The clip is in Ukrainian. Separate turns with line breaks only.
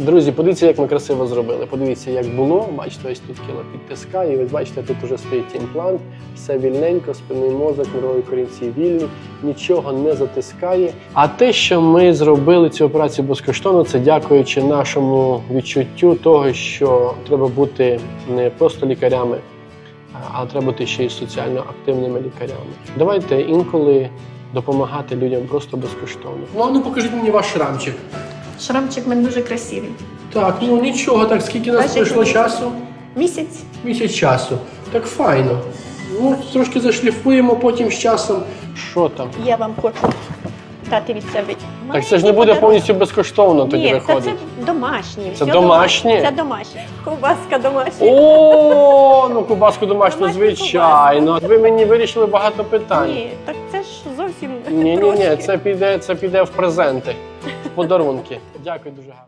Друзі, подивіться, як ми красиво зробили. Подивіться, як було. Бачите, ось тут кіло підтискає. І ось бачите, тут вже стоїть імплант, все вільненько, спинний мозок, нервові корінці вільні, нічого не затискає. А те, що ми зробили цю операцію безкоштовно, це дякуючи нашому відчуттю того, що треба бути не просто лікарями, а треба бути ще й соціально активними лікарями. Давайте інколи допомагати людям просто безкоштовно. Ну, ну покажіть мені ваш шрамчик.
Шрамчик в мене дуже красивий.
Так, ну нічого, так скільки нас
Бачите,
пройшло часу?
Місяць.
Місяць часу. Так файно. Ну, трошки зашліфуємо потім з часом. Що там?
Я вам хочу дати від себе.
Так це ж не буде
подарунок.
повністю безкоштовно тоді
Ні, це,
виходить.
це домашні.
Це
все
домашнє?
Це домашнє. Ковбаска домашня.
О, ну кубаску домашню,
Домашню
звичайно. Ви мені вирішили багато питань.
Ні, так це ж зовсім
Ні, ні, ні, це піде, це піде в презенти, подарунки. Дякую дуже гарно.